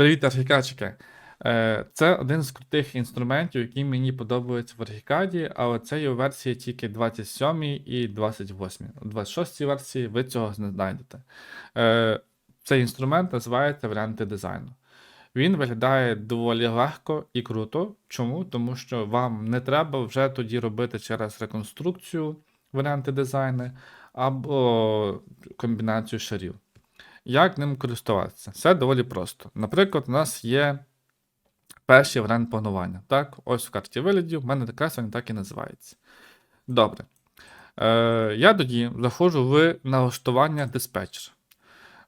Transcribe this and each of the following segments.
Привіт, архікадчики! Е, Це один з крутих інструментів, який мені подобається в архікаді, але це є версії тільки 27 і 28. У 26 версії ви цього не знайдете. Е, Цей інструмент називається варіанти дизайну. Він виглядає доволі легко і круто. Чому? Тому що вам не треба вже тоді робити через реконструкцію варіанти дизайну або комбінацію шарів. Як ним користуватися? Все доволі просто. Наприклад, у нас є перший варіант планування. Так, ось в карті виглядів, в мене креслення так і називається. Добре. Е, Я тоді заходжу в налаштування диспетчер.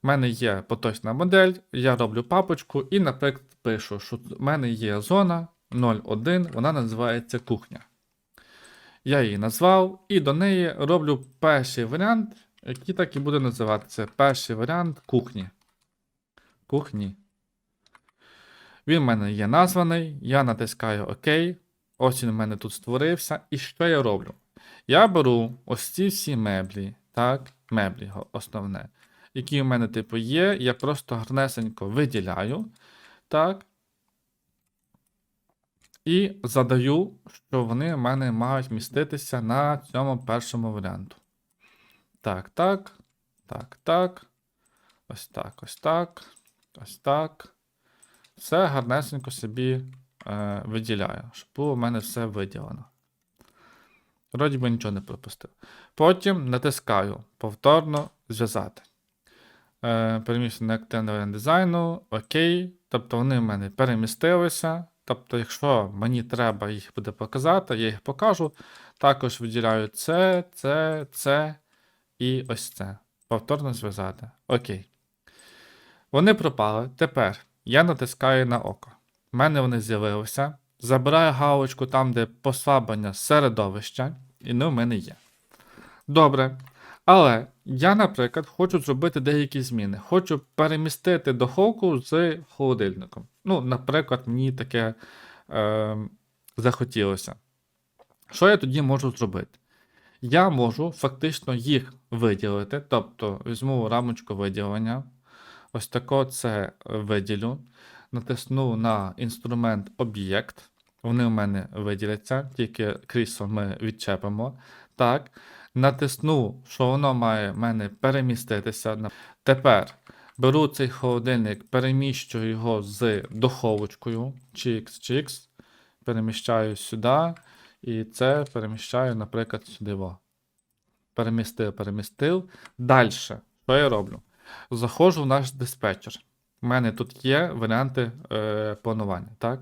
У мене є поточна модель, я роблю папочку і, наприклад, пишу, що в мене є зона 01, вона називається кухня. Я її назвав, і до неї роблю перший варіант, який так і буде називатися. Перший варіант кухні. Кухні. Він в мене є названий, я натискаю ОК. Ось він в мене тут створився. І що я роблю? Я беру ось ці всі меблі, так, меблі основне, які в мене, типу, є. Я просто гарнесенько виділяю. Так. І задаю, що вони в мене мають міститися на цьому першому варіанту. Так, так, так, так. Ось так, ось так, ось так. Все гарнесенько собі е, виділяю, щоб було в мене все виділено. Вроді би нічого не пропустив. Потім натискаю повторно зв'язати. Е, переміщення на активний варіант дизайну. Окей. Тобто вони в мене перемістилися. Тобто, якщо мені треба їх буде показати, я їх покажу. Також виділяю це, це, це і ось це. Повторно зв'язати. Окей. Вони пропали. Тепер я натискаю на око. У мене вони з'явилися. Забираю галочку там, де послаблення середовища, і вони в мене є. Добре. Але я, наприклад, хочу зробити деякі зміни. Хочу перемістити духовку з холодильником. Ну, наприклад, мені таке е, захотілося. Що я тоді можу зробити? Я можу фактично їх виділити, тобто візьму рамочку виділення, ось тако це виділю, натисну на інструмент об'єкт. Вони у мене виділяться, тільки крісло ми відчепимо. Так. Натисну, що воно має в мене переміститися. Тепер беру цей холодильник, переміщую його з духовочкою. Чікс-чікс. Переміщаю сюди. І це переміщаю, наприклад, сюди. Во. Перемістив, перемістив. Далі. Що я роблю? Заходжу в наш диспетчер. У мене тут є варіанти е, планування. Так?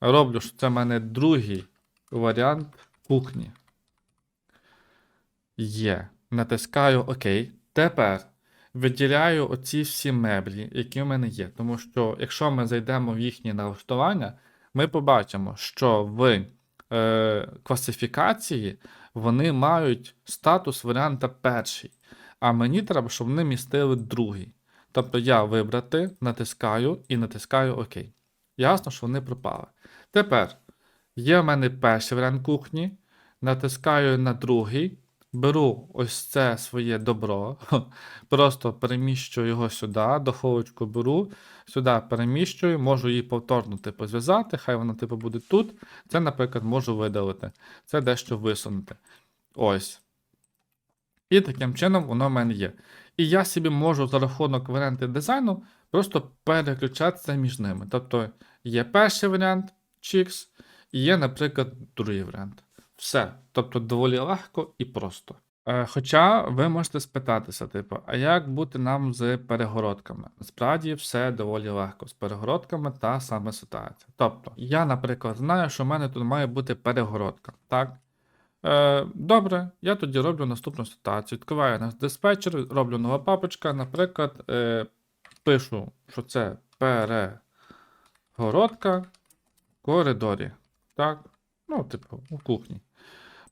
Роблю, що це в мене другий варіант кухні. Є. Натискаю ОК. Тепер виділяю оці всі меблі, які в мене є. Тому що, якщо ми зайдемо в їхні налаштування, ми побачимо, що в е, класифікації вони мають статус варіанта перший. А мені треба, щоб вони містили другий. Тобто я вибрати, натискаю і натискаю ОК. Ясно, що вони пропали. Тепер є в мене перший варіант кухні, натискаю на другий, беру ось це своє добро, просто переміщую його сюди, духовочку беру, сюди переміщую, можу її повторно типу, зв'язати, хай вона типу, буде тут. Це, наприклад, можу видалити. Це дещо висунути. Ось. І таким чином воно в мене є. І я собі можу за рахунок варіанти дизайну просто переключатися між ними. Тобто є перший варіант Chix, і є, наприклад, другий варіант. Все. Тобто доволі легко і просто. Е, Хоча ви можете спитатися, типу, а як бути нам з перегородками? Насправді все доволі легко з перегородками та саме ситуація. Тобто, я, наприклад, знаю, що в мене тут має бути перегородка. Так? Е, добре, я тоді роблю наступну ситуацію. Відкриваю наш диспетчер, роблю нова папочка, наприклад, е, пишу, що це перегородка в коридорі. Так? Ну, типу, у кухні.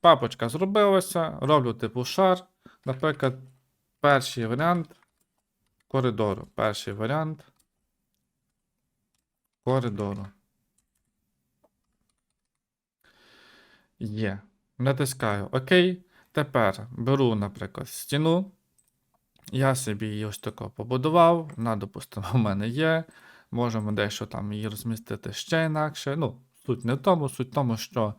Папочка зробилася, роблю типу шар. Наприклад, перший варіант коридору. Перший варіант коридору. Є. Натискаю ОК. Тепер беру, наприклад, стіну. Я собі її ось тако побудував. Вона, допустимо, в мене є. можемо дещо там її розмістити ще інакше. Ну, суть не в тому, суть в тому, що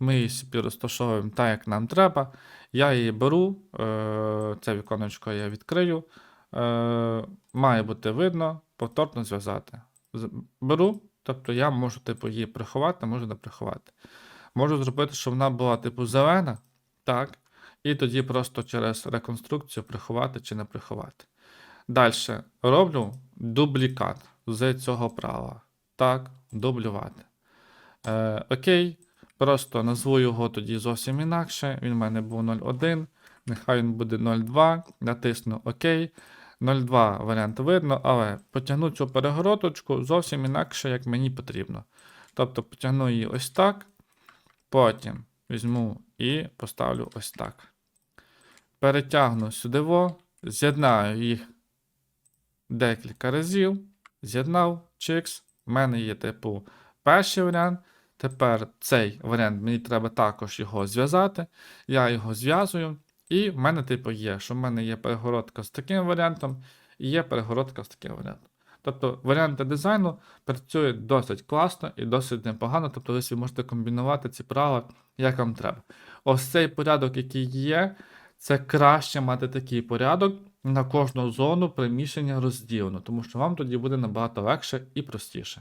ми її собі розташовуємо так, як нам треба. Я її беру, е, це віконечко я відкрию. Е, має бути видно, повторно зв'язати. Беру, тобто я можу типу, її приховати, можу не приховати. Можу зробити, щоб вона була типу зелена, так, і тоді просто через реконструкцію приховати чи не приховати. Далі роблю дублікат з цього права. Так, дублювати. Е, окей, просто назву його тоді зовсім інакше. Він в мене був 0.1, нехай він буде 0.2, натисну ОК. 0.2 варіант видно, але потягну цю перегородочку зовсім інакше, як мені потрібно. Тобто потягну її ось так, потім візьму і поставлю ось так. Перетягну сюди, з'єднаю їх декілька разів, з'єднав, чикс. У мене є, типу, перший варіант. Тепер цей варіант мені треба також його зв'язати. Я його зв'язую. І в мене, типу, є, що в мене є перегородка з таким варіантом, і є перегородка з таким варіантом. Тобто варіанти дизайну працюють досить класно і досить непогано. Тобто ви можете комбінувати ці права, як вам треба. Ось цей порядок, який є, це краще мати такий порядок на кожну зону приміщення розділено, тому що вам тоді буде набагато легше і простіше.